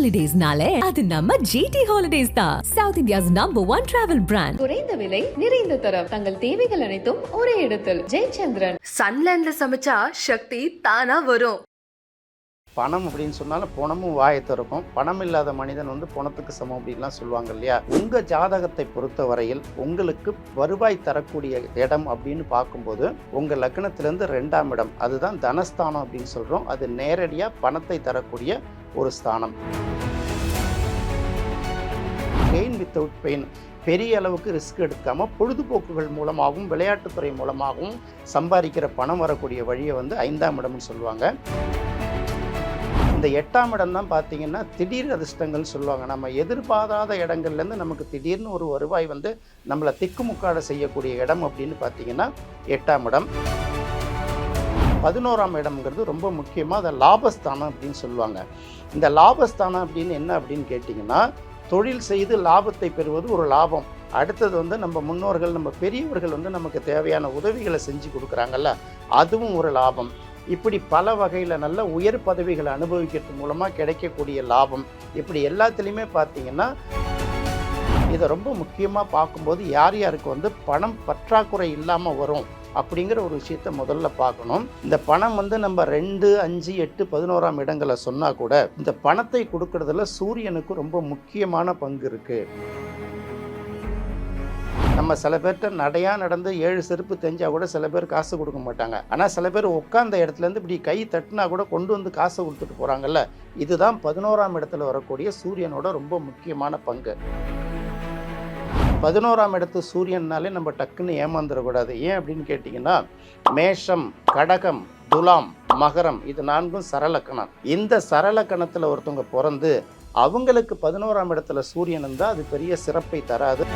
ஹாலிடேஸ்னாலே அது நம்ம ஜிடி ஹாலிடேஸ் தான். South India's number one travel brand குறைந்த விலை நிறைந்த தரம். தங்கள் தேவைகள் அனைத்தும் ஒரே இடத்தில். ஜெயச்சந்திரன். சன்லேண்ட்ல சமைச்சா சக்தி தானா வரும். பணம் அப்படின்னு சொன்னாலும் பணமும் வாயை திறக்கும். பணம் இல்லாத மனிதன் வந்து பணத்துக்கு சமம் அப்படின்லாம் சொல்லுவாங்க இல்லையா? உங்கள் ஜாதகத்தை பொறுத்த வரையில் உங்களுக்கு வருவாய் தரக்கூடிய இடம் அப்படின்னு பார்க்கும்போது உங்கள் லக்னத்திலேருந்து ரெண்டாம் இடம். அதுதான் தனஸ்தானம் அப்படின்னு சொல்கிறோம் அது நேரடியாக பணத்தை தரக்கூடிய ஒரு ஸ்தானம். பெயின் வித்தவுட் பெயின் பெரிய அளவுக்கு ரிஸ்க் எடுக்காமல் பொழுதுபோக்குகள் மூலமாகவும் விளையாட்டுத்துறை மூலமாகவும் சம்பாதிக்கிற பணம் வரக்கூடிய வழியை வந்து ஐந்தாம் இடம்னு சொல்லுவாங்க. இந்த எட்டாம் இடம் தான் பார்த்தீங்கன்னா திடீர் அதிர்ஷ்டங்கள் சொல்லுவாங்க. நம்ம எதிர்பாராத இடங்கள்லேருந்து நமக்கு திடீர்னு ஒரு வருவாய் வந்து நம்மளை திக்குமுக்காட செய்யக்கூடிய இடம் அப்படின்னு பார்த்தீங்கன்னா எட்டாம் இடம். பதினோராம் இடம்ங்கிறது ரொம்ப முக்கியமாக அதை லாபஸ்தானம் அப்படின்னு சொல்லுவாங்க. இந்த லாபஸ்தானம் அப்படின்னு என்ன அப்படின்னு கேட்டிங்கன்னா தொழில் செய்து லாபத்தை பெறுவது ஒரு லாபம். அடுத்தது வந்து நம்ம முன்னோர்கள் நம்ம பெரியவர்கள் வந்து நமக்கு தேவையான உதவிகளை செஞ்சு கொடுக்குறாங்கல்ல அதுவும் ஒரு லாபம். இப்படி பல வகையில் நல்ல உயர் பதவிகளை அனுபவிக்கிறது மூலமாக கிடைக்கக்கூடிய லாபம். இப்படி எல்லாத்துலேயுமே பார்த்தீங்கன்னா இதை ரொம்ப முக்கியமாக பார்க்கும்போது யார் யாருக்கு வந்து பணம் பற்றாக்குறை இல்லாமல் வரும் அப்படிங்கிற ஒரு விஷயத்த முதல்ல பார்க்கணும். இந்த பணம் வந்து நம்ம ரெண்டு அஞ்சு எட்டு பதினோராம் இடங்களை சொன்னால் கூட இந்த பணத்தை கொடுக்கறதுல சூரியனுக்கு ரொம்ப முக்கியமான பங்கு இருக்குது நம்ம சில பேர்கிட்ட நடையாக நடந்து ஏழு செருப்பு தெரிஞ்சால் கூட சில பேர் காசு கொடுக்க மாட்டாங்க. ஆனால் சில பேர் உட்காந்த இடத்துலேருந்து இப்படி கை தட்டினா கூட கொண்டு வந்து காசை கொடுத்துட்டு போகிறாங்கல்ல இதுதான் பதினோராம் இடத்துல வரக்கூடிய சூரியனோட ரொம்ப முக்கியமான பங்கு. பதினோராம் இடத்து சூரியன்னாலே நம்ம டக்குன்னு ஏமாந்துடக்கூடாது. ஏன் அப்படின்னு கேட்டிங்கன்னா மேஷம் கடகம் துலாம் மகரம் இது நான்கும் சரலக்கணம். இந்த சரலக்கணத்தில் ஒருத்தவங்க பிறந்து அவங்களுக்கு பதினோராம் இடத்துல சூரியன் இருந்தால் அது பெரிய சிறப்பை தராது.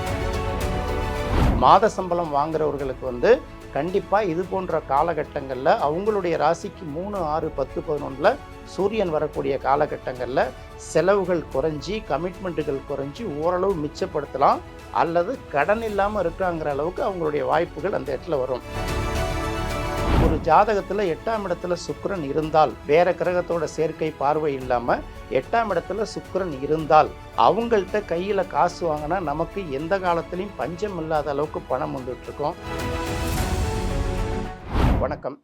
மாத சம்பளம் வாங்குறவர்களுக்கு வந்து கண்டிப்பாக இது போன்ற காலகட்டங்களில் அவங்களுடைய ராசிக்கு மூணு ஆறு பத்து பதினொன்றில் சூரியன் வரக்கூடிய காலகட்டங்களில் செலவுகள் குறைஞ்சி கமிட்மெண்ட்டுகள் குறைஞ்சி ஓரளவு மிச்சப்படுத்தலாம். அல்லது கடன் இல்லாமல் இருக்காங்கிற அளவுக்கு அவங்களுடைய வாய்ப்புகள் அந்த இடத்துல வரும். ஒரு ஜாதகத்தில் எட்டாம் இடத்துல சுக்கரன் இருந்தால் வேற கிரகத்தோட சேர்க்கை பார்வை இல்லாமல் எட்டாம் இடத்துல சுக்கரன் இருந்தால் அவங்கள்ட்ட கையில் காசு வாங்கினா நமக்கு எந்த காலத்துலையும் பஞ்சம் இல்லாத அளவுக்கு பணம் வந்துட்டு இருக்கோம். வணக்கம்.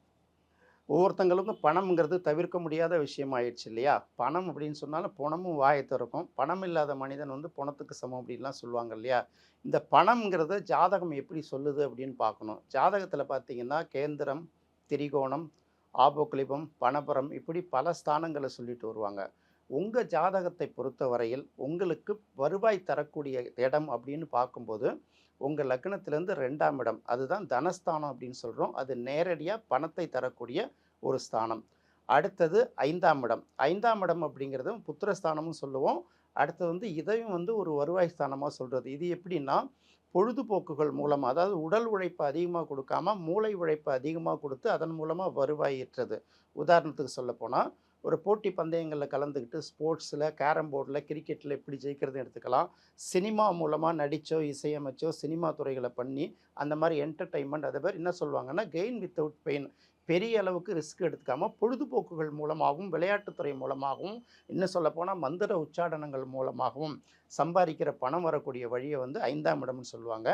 ஒவ்வொருத்தங்களுக்கும் பணம்ங்கிறது தவிர்க்க முடியாத விஷயம் ஆயிடுச்சு இல்லையா? பணம் அப்படின்னு சொன்னாலும் பணமும் வாயை திறக்கும். பணம் இல்லாத மனிதன் வந்து பணத்துக்கு சமம் அப்படின்லாம் சொல்லுவாங்க இல்லையா? இந்த பணம்ங்கிறத ஜாதகம் எப்படி சொல்லுது அப்படின்னு பார்க்கணும். ஜாதகத்தில் பார்த்தீங்கன்னா கேந்திரம் திரிகோணம் ஆபோக்லிபம் பணபரம் இப்படி பல ஸ்தானங்களை சொல்லிட்டு வருவாங்க. உங்கள் ஜாதகத்தை பொறுத்த வரையில் உங்களுக்கு வருவாய் தரக்கூடிய இடம் அப்படின்னு பார்க்கும்போது உங்கள் லக்னத்திலேருந்து ரெண்டாம் இடம். அதுதான் தனஸ்தானம் அப்படின்னு சொல்கிறோம் அது நேரடியாக பணத்தை தரக்கூடிய ஒரு ஸ்தானம். அடுத்தது ஐந்தாம் இடம். ஐந்தாம் இடம் அப்படிங்கிறது புத்திரஸ்தானமும் சொல்லுவோம். அடுத்தது வந்து இதையும் வந்து ஒரு வருவாய் ஸ்தானமாக சொல்கிறது இது எப்படின்னா பொழுதுபோக்குகள் மூலமாக அதாவது உடல் உழைப்பு அதிகமாக கொடுக்காம மூளை உழைப்பு அதிகமாக கொடுத்து அதன் மூலமாக வருவாய் ஏற்றது உதாரணத்துக்கு சொல்லப்போனால் ஒரு போட்டி பந்தயங்களில் கலந்துக்கிட்டு ஸ்போர்ட்ஸில் கேரம் போர்டில் கிரிக்கெட்டில் எப்படி ஜெயிக்கிறது எடுத்துக்கலாம். சினிமா மூலமாக நடித்தோ இசையமைச்சோ சினிமா துறைகளை பண்ணி அந்த மாதிரி என்டர்டைன்மெண்ட் அதை பேர் என்ன சொல்லுவாங்கன்னா கெயின் வித்தவுட் பெயின் பெரிய அளவுக்கு ரிஸ்க் எடுத்துக்காமல் பொழுதுபோக்குகள் மூலமாகவும் விளையாட்டுத்துறை மூலமாகவும் இன்னும் சொல்லப்போனால் மந்திர உச்சாடனங்கள் மூலமாகவும் சம்பாதிக்கிற பணம் வரக்கூடிய வழியை வந்து ஐந்தாம் இடம்னு சொல்லுவாங்க.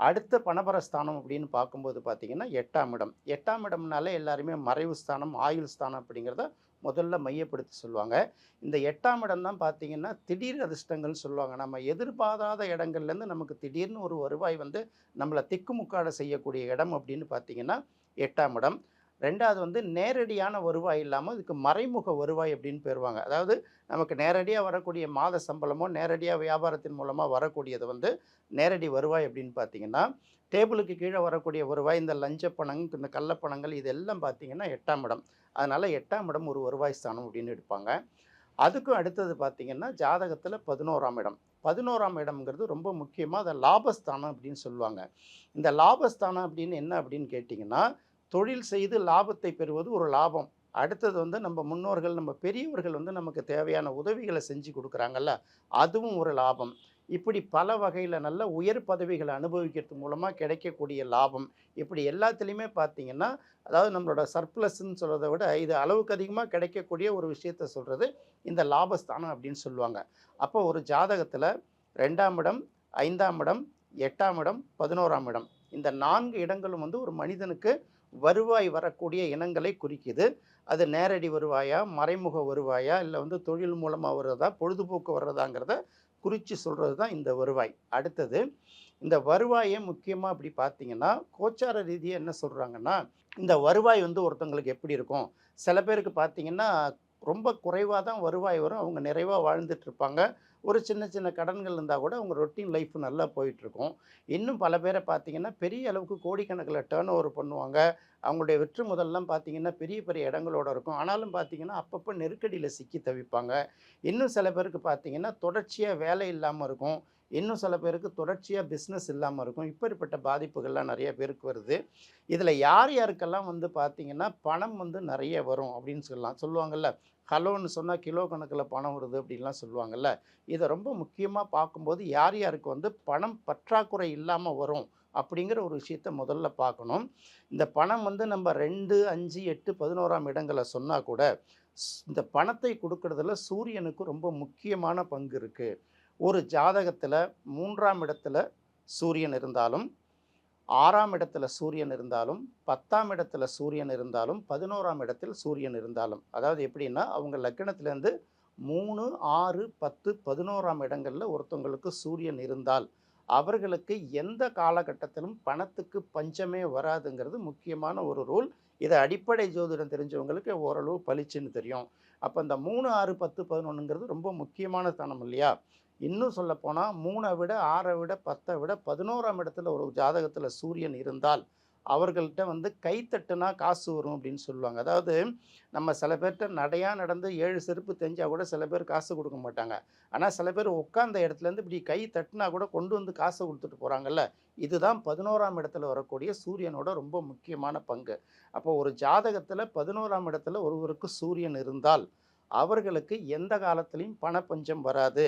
அடுத்த பணபரஸ்தானம் அப்படின்னு பார்க்கும்போது பார்த்திங்கன்னா எட்டாம் இடம். எட்டாம் இடம்னாலே எல்லாருமே மறைவு ஸ்தானம் ஆயுள் ஸ்தானம் அப்படிங்கிறத முதல்ல மையப்படுத்தி சொல்லுவாங்க. இந்த எட்டாம் இடம் தான் பார்த்தீங்கன்னா திடீர் அதிர்ஷ்டங்கள்னு சொல்லுவாங்க. நம்ம எதிர்பாராத இடங்கள்லேருந்து நமக்கு திடீர்னு ஒரு வருவாய் வந்து நம்மளை திக்குமுக்காட செய்யக்கூடிய இடம் அப்படின்னு பார்த்தீங்கன்னா எட்டாம் இடம். ரெண்டாவது வந்து நேரடியான வருவாய் இல்லாமல் இதுக்கு மறைமுக வருவாய் அப்படின்னு பெறுவாங்க அதாவது நமக்கு நேரடியாக வரக்கூடிய மாத சம்பளமோ நேரடியாக வியாபாரத்தின் மூலமாக வரக்கூடியது வந்து நேரடி வருவாய் அப்படின்னு பார்த்தீங்கன்னா டேபிளுக்கு கீழே வரக்கூடிய வருவாய் இந்த லஞ்ச பணம் இந்த கள்ளப்பணங்கள் இதெல்லாம் பார்த்தீங்கன்னா எட்டாம் இடம். அதனால் எட்டாம் இடம் ஒரு வருவாய் ஸ்தானம் அப்படின்னு எடுப்பாங்க. அதுக்கும் அடுத்தது பார்த்திங்கன்னா ஜாதகத்தில் பதினோராம் இடம். பதினோராம் இடம்ங்கிறது ரொம்ப முக்கியமாக அதை லாபஸ்தானம் அப்படின்னு சொல்லுவாங்க. இந்த லாபஸ்தானம் அப்படின்னு என்ன அப்படின்னு கேட்டிங்கன்னா தொழில் செய்து லாபத்தை பெறுவது ஒரு லாபம். அடுத்தது வந்து நம்ம முன்னோர்கள் நம்ம பெரியவர்கள் வந்து நமக்கு தேவையான உதவிகளை செஞ்சு கொடுக்குறாங்கல்ல அதுவும் ஒரு லாபம். இப்படி பல வகையில் நல்ல உயர் பதவிகளை அனுபவிக்கிறது மூலமாக கிடைக்கக்கூடிய லாபம். இப்படி எல்லாத்துலேயுமே பார்த்தீங்கன்னா அதாவது நம்மளோட சர்ப்ளஸ்ன்னு சொல்கிறத விட இது அளவுக்கு அதிகமாக கிடைக்கக்கூடிய ஒரு விஷயத்த சொல்கிறது இந்த லாபஸ்தானம் அப்படின்னு சொல்லுவாங்க. அப்போ ஒரு ஜாதகத்தில் ரெண்டாம் இடம் ஐந்தாம் இடம் எட்டாம் இடம் பதினோராம் இடம். இந்த நான்கு இடங்களும் வந்து ஒரு மனிதனுக்கு வருவாய் வரக்கூடிய இனங்களை குறிக்குது. அது நேரடி வருவாயா மறைமுக வருவாயா இல்லை வந்து தொழில் மூலமாக வர்றதா பொழுதுபோக்கு வர்றதாங்கிறத குறித்து சொல்கிறது தான் இந்த வருவாய். அடுத்தது இந்த வருவாயை முக்கியமாக அப்படி பார்த்தீங்கன்னா கோச்சார ரீதியாக என்ன சொல்கிறாங்கன்னா இந்த வருவாய் வந்து ஒருத்தங்களுக்கு எப்படி இருக்கும்? சில பேருக்கு பார்த்தீங்கன்னா ரொம்ப குறைவாக தான் வருவாய் வரும். அவங்க நிறைவாக வாழ்ந்துட்டு இருப்பாங்க. ஒரு சின்ன சின்ன கடன்கள் இருந்தால் கூட அவங்க ரொட்டீன் லைஃப் நல்லா போயிட்டுருக்கும். இன்னும் பல பேரை பார்த்தீங்கன்னா பெரிய அளவுக்கு கோடிக்கணக்கில் டேர்ன் ஓவர் பண்ணுவாங்க. அவங்களுடைய வெற்று முதல்லாம் பார்த்தீங்கன்னா பெரிய பெரிய இடங்களோட இருக்கும். ஆனாலும் பார்த்தீங்கன்னா அப்பப்போ நெருக்கடியில் சிக்கி தவிப்பாங்க. இன்னும் சில பேருக்கு பார்த்தீங்கன்னா தொடர்ச்சியாக வேலை இல்லாமல் இருக்கும். இன்னும் சில பேருக்கு தொடர்ச்சியாக பிஸ்னஸ் இல்லாமல் இருக்கும். இப்படிப்பட்ட பாதிப்புகள்லாம் நிறைய பேருக்கு வருது. இதில் யார் யாருக்கெல்லாம் வந்து பார்த்திங்கன்னா பணம் வந்து நிறைய வரும் அப்படின்னு சொல்லலாம் சொல்லுவாங்கள்ல ஹலோன்னு சொன்னால் கிலோ கணக்கில் பணம் வருது அப்படின்லாம் சொல்லுவாங்கல்ல. இதை ரொம்ப முக்கியமாக பார்க்கும்போது யார் யாருக்கு வந்து பணம் பற்றாக்குறை இல்லாமல் வரும் அப்படிங்கிற ஒரு விஷயத்த முதல்ல பார்க்கணும். இந்த பணம் வந்து நம்ம ரெண்டு அஞ்சு எட்டு பதினோராம் இடங்களை சொன்னால் கூட ஸ்- இந்த பணத்தை கொடுக்கறதுல சூரியனுக்கு ரொம்ப முக்கியமான பங்கு இருக்குது ஒரு ஜாதகத்தில் மூன்றாம் இடத்துல சூரியன் இருந்தாலும் ஆறாம் இடத்துல சூரியன் இருந்தாலும் பத்தாம் இடத்துல சூரியன் இருந்தாலும் பதினோராம் இடத்தில் சூரியன் இருந்தாலும். அதாவது எப்படின்னா அவங்க லக்கணத்திலேருந்து மூணு ஆறு பத்து பதினோராம் இடங்களில் ஒருத்தவங்களுக்கு சூரியன் இருந்தால் அவர்களுக்கு எந்த காலகட்டத்திலும் பணத்துக்கு பஞ்சமே வராதுங்கிறது முக்கியமான ஒரு ரூல். இதை அடிப்படை ஜோதிடம் தெரிஞ்சவங்களுக்கு ஓரளவு பளிச்சுன்னு தெரியும். அப்போ இந்த மூணு ஆறு பத்து பதினொன்றுங்கிறது ரொம்ப முக்கியமான ஸ்தானம் இல்லையா? இன்னும் சொல்லப்போனால் மூணை விட ஆறை விட பத்தை விட பதினோராம் இடத்துல ஒரு ஜாதகத்தில் சூரியன் இருந்தால் அவர்கள்ட்ட வந்து கை காசு வரும் அப்படின்னு சொல்லுவாங்க. அதாவது நம்ம சில பேர்கிட்ட நடையாக நடந்து ஏழு செருப்பு தெரிஞ்சால் கூட சில பேர் காசு கொடுக்க மாட்டாங்க. ஆனால் சில பேர் உட்காந்த இடத்துலேருந்து இப்படி கை தட்டினா கூட கொண்டு வந்து காசை கொடுத்துட்டு போகிறாங்கல்ல இதுதான் பதினோராம் இடத்துல வரக்கூடிய சூரியனோட ரொம்ப முக்கியமான பங்கு. அப்போ ஒரு ஜாதகத்தில் பதினோராம் இடத்துல ஒருவருக்கு சூரியன் இருந்தால் அவர்களுக்கு எந்த காலத்துலேயும் பணப்பஞ்சம் வராது.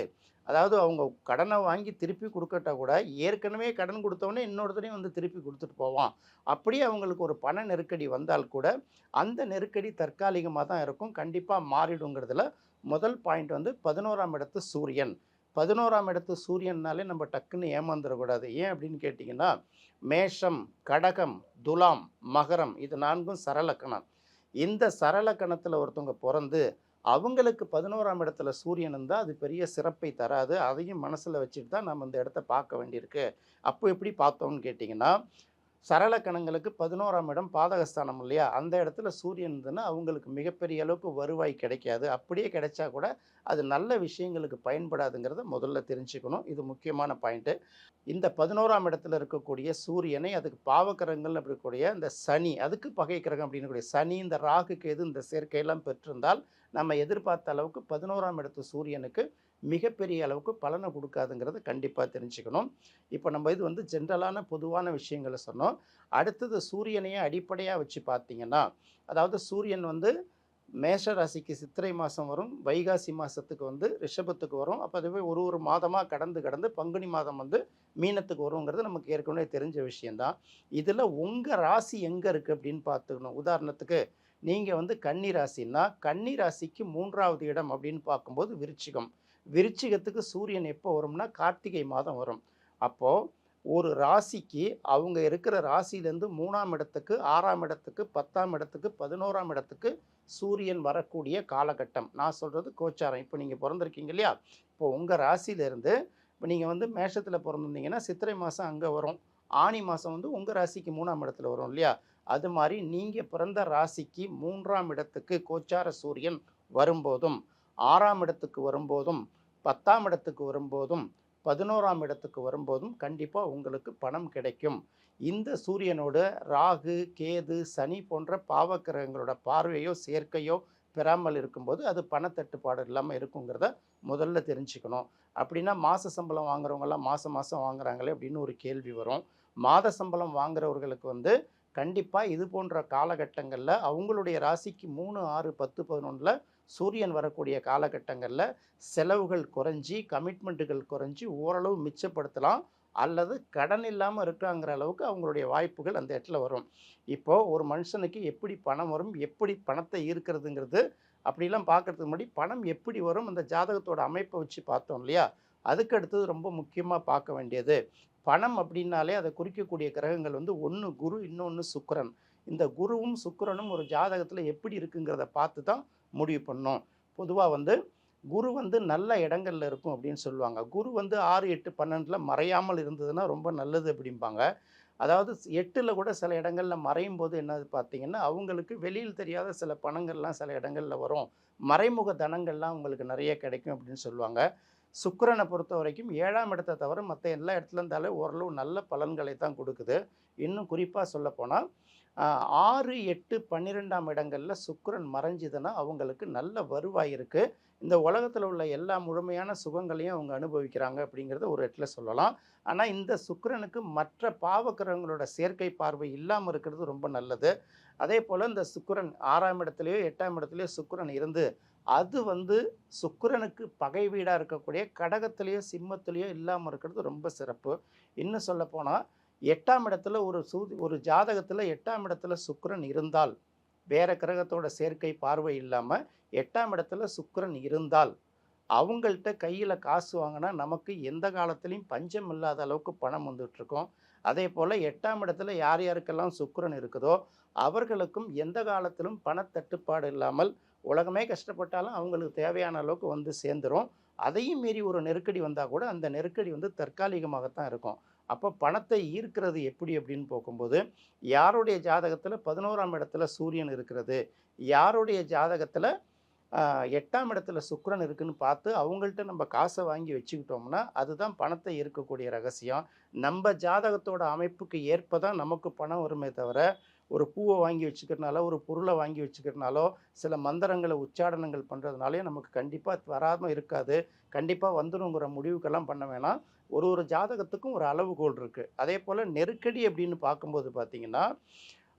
அதாவது அவங்க கடனை வாங்கி திருப்பி கொடுக்கட்டா கூட ஏற்கனவே கடன் கொடுத்தவொடனே இன்னொருத்தரையும் வந்து திருப்பி கொடுத்துட்டு போவான். அப்படியே அவங்களுக்கு ஒரு பண நெருக்கடி வந்தால் கூட அந்த நெருக்கடி தற்காலிகமாக தான் இருக்கும். கண்டிப்பாக மாறிடுங்கிறதுல முதல் பாயிண்ட் வந்து பதினோராம் இடத்து சூரியன். பதினோராம் இடத்து சூரியன்னாலே நம்ம டக்குன்னு ஏமாந்துடக்கூடாது ஏன் அப்படின்னு கேட்டிங்கன்னா மேஷம் கடகம் துலாம் மகரம் இது நான்கும் சரலக்கணம். இந்த சரலக்கணத்தில் ஒருத்தவங்க பிறந்து அவங்களுக்கு பதினோராம் இடத்துல சூரியன் இருந்தால் அது பெரிய சிறப்பை தராது. அதையும் மனசில் வச்சுட்டு தான் நம்ம இந்த இடத்த பார்க்க வேண்டியிருக்கு. அப்போ எப்படி பார்த்தோம்னு கேட்டிங்கன்னா சரளக்கணங்களுக்கு பதினோராம் இடம் பாதகஸ்தானம் இல்லையா? அந்த இடத்துல சூரியன் இருந்ததுன்னா அவங்களுக்கு மிகப்பெரிய அளவுக்கு வருவாய் கிடைக்காது. அப்படியே கிடைச்சா கூட அது நல்ல விஷயங்களுக்கு பயன்படாதுங்கிறத முதல்ல தெரிஞ்சுக்கணும். இது முக்கியமான பாயிண்ட்டு இந்த பதினோராம் இடத்துல இருக்கக்கூடிய சூரியனை அதுக்கு பாவக்கிரகங்கள் இருக்கக்கூடிய இந்த சனி அதுக்கு பகை கிரகம் அப்படின்னு சனி இந்த ராகுக்கு எது இந்த சேர்க்கையெல்லாம் பெற்றிருந்தால் நம்ம எதிர்பார்த்த அளவுக்கு பதினோராம் இடத்து சூரியனுக்கு மிகப்பெரிய அளவுக்கு பலனை கொடுக்காதுங்கிறத கண்டிப்பாக தெரிஞ்சுக்கணும். இப்போ நம்ம இது வந்து ஜென்ரலான பொதுவான விஷயங்களை சொன்னோம். அடுத்தது சூரியனையே அடிப்படையாக வச்சு பார்த்தீங்கன்னா அதாவது சூரியன் வந்து மேஷ ராசிக்கு சித்திரை மாதம் வரும் வைகாசி மாதத்துக்கு வந்து ரிஷபத்துக்கு வரும். அப்போ அதுவே ஒரு ஒரு மாதமாக கடந்து கடந்து பங்குனி மாதம் வந்து மீனத்துக்கு வருங்கிறது நமக்கு ஏற்கனவே தெரிஞ்ச விஷயந்தான் இதில் உங்கள் ராசி எங்கே இருக்குது அப்படின்னு பார்த்துக்கணும் உதாரணத்துக்கு நீங்கள் வந்து கன்னி ராசின்னா கன்னி ராசிக்கு மூன்றாவது இடம் அப்படின்னு பார்க்கும்போது விருச்சிகம். விருச்சிகத்துக்கு சூரியன் எப்போ வரும்னா கார்த்திகை மாதம் வரும். அப்போது ஒரு ராசிக்கு அவங்க இருக்கிற ராசியிலேருந்து மூணாம் இடத்துக்கு ஆறாம் இடத்துக்கு பத்தாம் இடத்துக்கு பதினோராம் இடத்துக்கு சூரியன் வரக்கூடிய காலகட்டம். நான் சொல்கிறது கோச்சாரம். இப்போ நீங்கள் பிறந்திருக்கீங்க இல்லையா? இப்போ உங்கள் ராசியிலேருந்து இப்போ நீங்கள் வந்து மேஷத்தில் பிறந்திருந்தீங்கன்னா சித்திரை மாதம் அங்கே வரும். ஆனி மாதம் வந்து உங்கள் ராசிக்கு மூணாம் இடத்துல வரும் இல்லையா? அது மாதிரி நீங்கள் பிறந்த ராசிக்கு மூன்றாம் இடத்துக்கு கோச்சார சூரியன் வரும்போதும் ஆறாம் இடத்துக்கு வரும்போதும் பத்தாம் இடத்துக்கு வரும்போதும் பதினோராம் இடத்துக்கு வரும்போதும் கண்டிப்பாக உங்களுக்கு பணம் கிடைக்கும். இந்த சூரியனோட ராகு கேது சனி போன்ற பாவக்கிரகங்களோட பார்வையோ சேர்க்கையோ பெறாமல் இருக்கும்போது அது பணத்தட்டுப்பாடு இல்லாமல் இருக்குங்கிறத முதல்ல தெரிஞ்சுக்கணும். அப்படின்னா மாத சம்பளம் வாங்குறவங்கெல்லாம் மாதம் மாதம் வாங்குறாங்களே அப்படின்னு ஒரு கேள்வி வரும். மாத சம்பளம் வாங்குறவர்களுக்கு வந்து கண்டிப்பாக இது போன்ற காலகட்டங்களில் அவங்களுடைய ராசிக்கு மூணு ஆறு பத்து பதினொன்றில் சூரியன் வரக்கூடிய காலகட்டங்களில் செலவுகள் குறைஞ்சி கமிட்மெண்ட்டுகள் குறைஞ்சி ஓரளவு மிச்சப்படுத்தலாம் அல்லது கடன் இல்லாமல் இருக்காங்கிற அளவுக்கு அவங்களுடைய வாய்ப்புகள் அந்த இடத்துல வரும். இப்போது ஒரு மனுஷனுக்கு எப்படி பணம் வரும் எப்படி பணத்தை ஈர்க்கிறதுங்கிறது அப்படிலாம் பார்க்கறதுக்கு முன்னாடி பணம் எப்படி வரும் அந்த ஜாதகத்தோட அமைப்பை வச்சு பார்த்தோம் இல்லையா? அதுக்கு அடுத்தது ரொம்ப முக்கியமாக பார்க்க வேண்டியது பணம் அப்படின்னாலே அதை குறிக்கக்கூடிய கிரகங்கள் வந்து ஒன்று குரு இன்னொன்று சுக்கரன். இந்த குருவும் சுக்கரனும் ஒரு ஜாதகத்தில் எப்படி இருக்குங்கிறத பார்த்து தான் முடிவு பண்ணோம். பொதுவாக வந்து குரு வந்து நல்ல இடங்கள்ல இருக்கும் அப்படின்னு சொல்லுவாங்க. குரு வந்து ஆறு எட்டு பன்னெண்டில் மறையாமல் இருந்ததுன்னா ரொம்ப நல்லது அப்படிம்பாங்க. அதாவது எட்டில் கூட சில இடங்களில் மறையும் போது என்னது பார்த்தீங்கன்னா அவங்களுக்கு வெளியில் தெரியாத சில பணங்கள்லாம் சில இடங்களில் வரும். மறைமுக தனங்கள்லாம் அவங்களுக்கு நிறைய கிடைக்கும் அப்படின்னு சொல்லுவாங்க. சுக்கரனை பொறுத்த வரைக்கும் ஏழாம் இடத்தை தவிர மற்ற எல்லா இடத்துல இருந்தாலே ஓரளவு நல்ல பலன்களை தான் கொடுக்குது. இன்னும் குறிப்பாக சொல்லப்போனால் ஆறு எட்டு பன்னிரெண்டாம் இடங்களில் சுக்கரன் மறைஞ்சுதுன்னா அவங்களுக்கு நல்ல வருவாய் இருக்குது இந்த உலகத்தில் உள்ள எல்லா முழுமையான சுகங்களையும் அவங்க அனுபவிக்கிறாங்க அப்படிங்கிறத ஒரு இடத்துல சொல்லலாம். ஆனால் இந்த சுக்கரனுக்கு மற்ற பாவக்கிரகங்களோட சேர்க்கை பார்வை இல்லாமல் இருக்கிறது ரொம்ப நல்லது. அதே போல் இந்த சுக்கரன் ஆறாம் இடத்துலையோ எட்டாம் இடத்துலையோ சுக்கரன் இருந்து அது வந்து சுக்கரனுக்கு பகை வீடாக இருக்கக்கூடிய கடகத்திலேயோ சிம்மத்திலேயோ இல்லாமல் இருக்கிறது ரொம்ப சிறப்பு. இன்னும் சொல்லப்போனால் எட்டாம் இடத்துல ஒரு சூதி ஒரு ஜாதகத்தில் எட்டாம் இடத்துல சுக்கரன் இருந்தால் வேற கிரகத்தோட சேர்க்கை பார்வை இல்லாமல் எட்டாம் இடத்துல சுக்கரன் இருந்தால் அவங்கள்ட்ட கையில் காசு வாங்கினா நமக்கு எந்த காலத்துலேயும் பஞ்சம் இல்லாத அளவுக்கு பணம் வந்துட்டுருக்கோம் அதே போல் எட்டாம் இடத்துல யார் யாருக்கெல்லாம் சுக்கரன் இருக்குதோ அவர்களுக்கும் எந்த காலத்திலும் பணத்தட்டுப்பாடு இல்லாமல் உலகமே கஷ்டப்பட்டாலும் அவங்களுக்கு தேவையான அளவுக்கு வந்து சேர்ந்துரும். அதையும் மீறி ஒரு நெருக்கடி வந்தால் கூட அந்த நெருக்கடி வந்து தற்காலிகமாகத்தான் இருக்கும். அப்போ பணத்தை ஈர்க்கிறது எப்படி அப்படின்னு போகும்போது யாருடைய ஜாதகத்தில் பதினோராம் இடத்துல சூரியன் இருக்கிறது யாருடைய ஜாதகத்தில் எட்டாம் இடத்துல சுக்கரன் இருக்குன்னு பார்த்து அவங்கள்ட்ட நம்ம காசை வாங்கி வச்சுக்கிட்டோம்னா அதுதான் பணத்தை ஈர்க்கக்கூடிய ரகசியம். நம்ம ஜாதகத்தோட அமைப்புக்கு ஏற்ப தான் நமக்கு பணம் வருமே தவிர ஒரு பூவை வாங்கி வச்சுக்கிறனாலோ ஒரு பொருளை வாங்கி வச்சுக்கிறனாலோ சில மந்திரங்களை உச்சாடனங்கள் பண்ணுறதுனாலே நமக்கு கண்டிப்பாக வராமல் இருக்காது. கண்டிப்பாக வந்துடுங்கிற முடிவுக்கெல்லாம் பண்ண வேணாம். ஒரு ஒரு ஜாதகத்துக்கும் ஒரு அளவுகோல் இருக்குது அதே போல் நெருக்கடி அப்படின்னு பார்க்கும்போது பார்த்தீங்கன்னா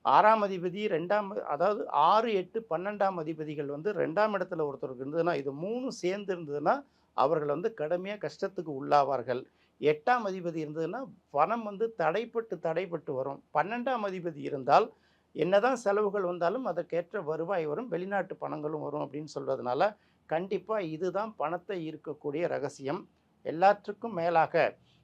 ஆறாம் அதிபதி ரெண்டாம் அதாவது ஆறு எட்டு பன்னெண்டாம் அதிபதிகள் வந்து ரெண்டாம் இடத்துல ஒருத்தருக்கு இருந்ததுன்னா இது மூணும் சேர்ந்து இருந்ததுன்னா அவர்கள் வந்து கடுமையாக கஷ்டத்துக்கு உள்ளாவார்கள். எட்டாம் அதிபதி இருந்ததுன்னா பணம் வந்து தடைப்பட்டு தடைப்பட்டு வரும். பன்னெண்டாம் அதிபதி இருந்தால் என்னதான் செலவுகள் வந்தாலும் அதற்கேற்ற வருவாய் வரும் வெளிநாட்டு பணங்களும் வரும் அப்படின்னு சொல்கிறதுனால கண்டிப்பாக இதுதான் பணத்தை ஈர்க்கக்கூடிய ரகசியம். எல்லாற்றுக்கும் மேலாக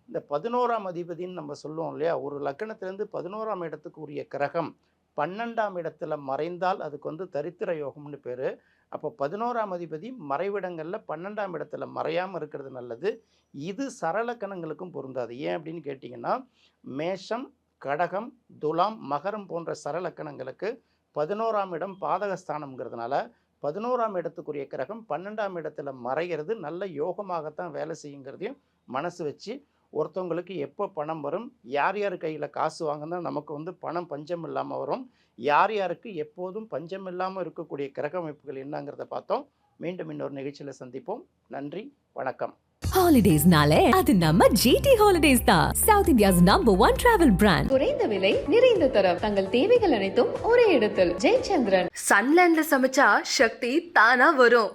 இந்த பதினோராம் அதிபதின்னு நம்ம சொல்லுவோம் இல்லையா? ஒரு லக்கணத்திலேருந்து பதினோராம் இடத்துக்கு உரிய கிரகம் பன்னெண்டாம் இடத்துல மறைந்தால் அதுக்கு வந்து தரித்திர யோகம்னு பேர். அப்போ பதினோராம் அதிபதி மறைவிடங்களில் பன்னெண்டாம் இடத்துல மறையாமல் இருக்கிறது நல்லது. இது சரலக்கணங்களுக்கும் பொருந்தாது. ஏன் அப்படின்னு கேட்டிங்கன்னா மேஷம் கடகம் துலாம் மகரம் போன்ற சரலக்கணங்களுக்கு பதினோராம் இடம் பாதகஸ்தானம்ங்கிறதுனால பதினோராம் இடத்துக்குரிய கிரகம் பன்னெண்டாம் இடத்துல மறைகிறது. நல்ல யோகமாகத்தான் வேலை செய்யுங்கிறதையும் மனசு வச்சு ஒருத்தவங்களுக்கு எப்போ பணம் வரும் யார் யார் கையில் காசு வாங்கினா நமக்கு வந்து பணம் பஞ்சம் இல்லாமல் வரும் யார் யாருக்கு எப்போதும் பஞ்சம் இல்லாமல் இருக்கக்கூடிய கிரக அமைப்புகள் என்னங்கிறத பார்த்தோம். மீண்டும் இன்னொரு நிகழ்ச்சியில் சந்திப்போம். நன்றி வணக்கம். ஹாலிடேஸ்னாலே அது நம்ம ஜிடி ஹாலிடேஸ் தான். South India's number one travel brand குறைந்த விலை நிறைந்த தரம். தங்கள் தேவைகள் அனைத்தும் ஒரே இடத்தில். ஜெயச்சந்திரன். சன்லேண்ட்ல சமைச்சா சக்தி தானா வரும்.